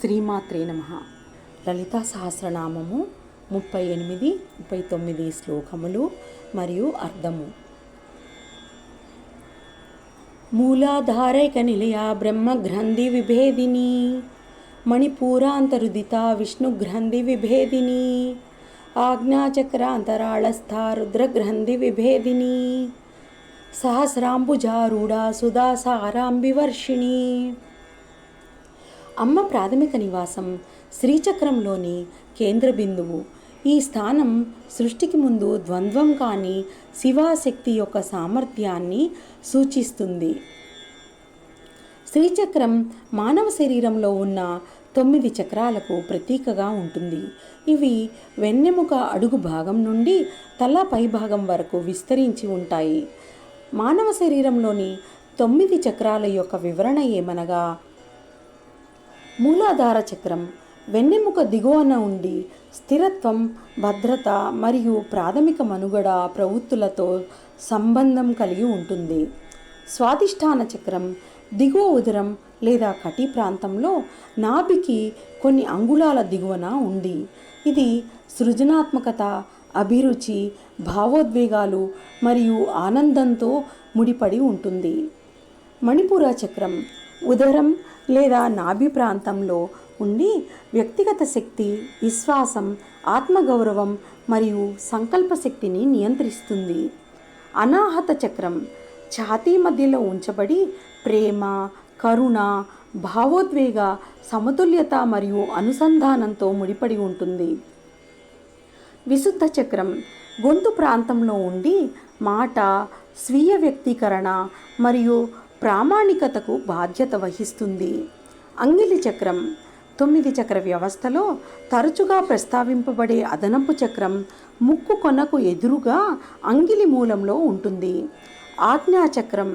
శ్రీమాత్రే నమ. లలితా సహస్రనామము ముప్పై ఎనిమిది ముప్పై తొమ్మిది శ్లోకములు మరియు అర్థము. మూలాధారైక నిలయ బ్రహ్మగ్రంథి విభేదిని మణిపూరాంతరుదిత విష్ణుగ్రంథి విభేదిని ఆజ్ఞాచక్రాంతరాళస్థ రుద్రగ్రంథి విభేదిని సహస్రాంబుజారూఢ సుధాసారాంబివర్షిణి అమ్మ ప్రాథమిక నివాసం శ్రీచక్రంలోని కేంద్ర బిందువు ఈ స్థానం సృష్టికి ముందు ద్వంద్వం కాని శివాశక్తి యొక్క సామర్థ్యాన్ని సూచిస్తుంది. శ్రీచక్రం మానవ శరీరంలో ఉన్న తొమ్మిది చక్రాలకు ప్రతీకగా ఉంటుంది. ఇవి వెన్నెముక అడుగు భాగం నుండి తల పై భాగం వరకు విస్తరించి ఉంటాయి. మానవ శరీరంలోని తొమ్మిది చక్రాల యొక్క వివరణ ఏమనగా మూలాధార చక్రం. వెన్నెముక దిగువన ఉండి స్థిరత్వం భద్రత మరియు ప్రాథమిక మనుగడ ప్రవృత్తులతో సంబంధం కలిగి ఉంటుంది. స్వాధిష్టాన చక్రం దిగువ ఉదరం లేదా కటి ప్రాంతంలో నాభికి కొన్ని అంగుళాల దిగువన ఉంది. ఇది సృజనాత్మకత అభిరుచి భావోద్వేగాలు మరియు ఆనందంతో ముడిపడి ఉంటుంది. మణిపుర చక్రం ఉదరం లేదా నాభి ప్రాంతంలో ఉండి వ్యక్తిగత శక్తి విశ్వాసం ఆత్మగౌరవం మరియు సంకల్ప శక్తిని నియంత్రిస్తుంది. అనాహత చక్రం ఛాతీ మధ్యలో ఉంచబడి ప్రేమ కరుణ భావోద్వేగ సమతుల్యత మరియు అనుసంధానంతో ముడిపడి ఉంటుంది. విశుద్ధ చక్రం గొంతు ప్రాంతంలో ఉండి మాట స్వీయ వ్యక్తీకరణ మరియు ప్రామాణికతకు బాధ్యత వహిస్తుంది. అంగిలి చక్రం తొమ్మిది చక్ర వ్యవస్థలో తరచుగా ప్రస్తావింపబడే అదనపు చక్రం ముక్కు కొనకు ఎదురుగా అంగిలి మూలంలో ఉంటుంది. ఆజ్ఞాచక్రం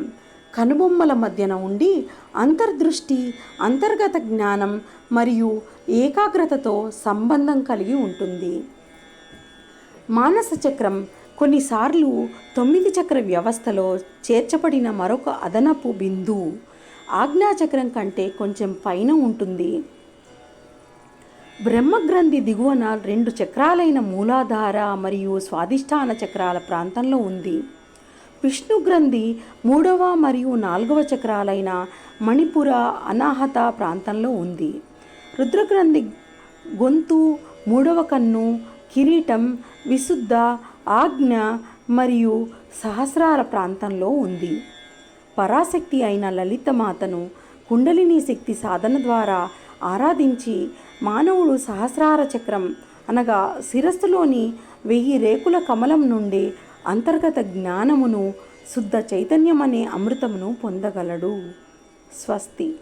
కనుబొమ్మల మధ్యన ఉండి అంతర్దృష్టి అంతర్గత జ్ఞానం మరియు ఏకాగ్రతతో సంబంధం కలిగి ఉంటుంది. మానస చక్రం కొన్నిసార్లు తొమ్మిది చక్ర వ్యవస్థలో చేర్చబడిన మరొక అదనపు బిందువు ఆజ్ఞాచక్రం కంటే కొంచెం పైన ఉంటుంది. బ్రహ్మగ్రంథి దిగువన రెండు చక్రాలైన మూలాధార మరియు స్వాధిష్టాన చక్రాల ప్రాంతంలో ఉంది. విష్ణు గ్రంథి మూడవ మరియు నాలుగవ చక్రాలైన మణిపుర అనాహత ప్రాంతంలో ఉంది. రుద్రగ్రంథి గొంతు మూడవ కన్ను కిరీటం విశుద్ధ ఆజ్ఞ మరియు సహస్రార ప్రాంతంలో ఉంది. పరాశక్తి అయిన లలితమాతను కుండలిని శక్తి సాధన ద్వారా ఆరాధించి మానవుడు సహస్రార చక్రం అనగా శిరస్సులోని వెయ్యి రేకుల కమలం నుండి అంతర్గత జ్ఞానమును శుద్ధ చైతన్యం అనే అమృతమును పొందగలడు. స్వస్తి.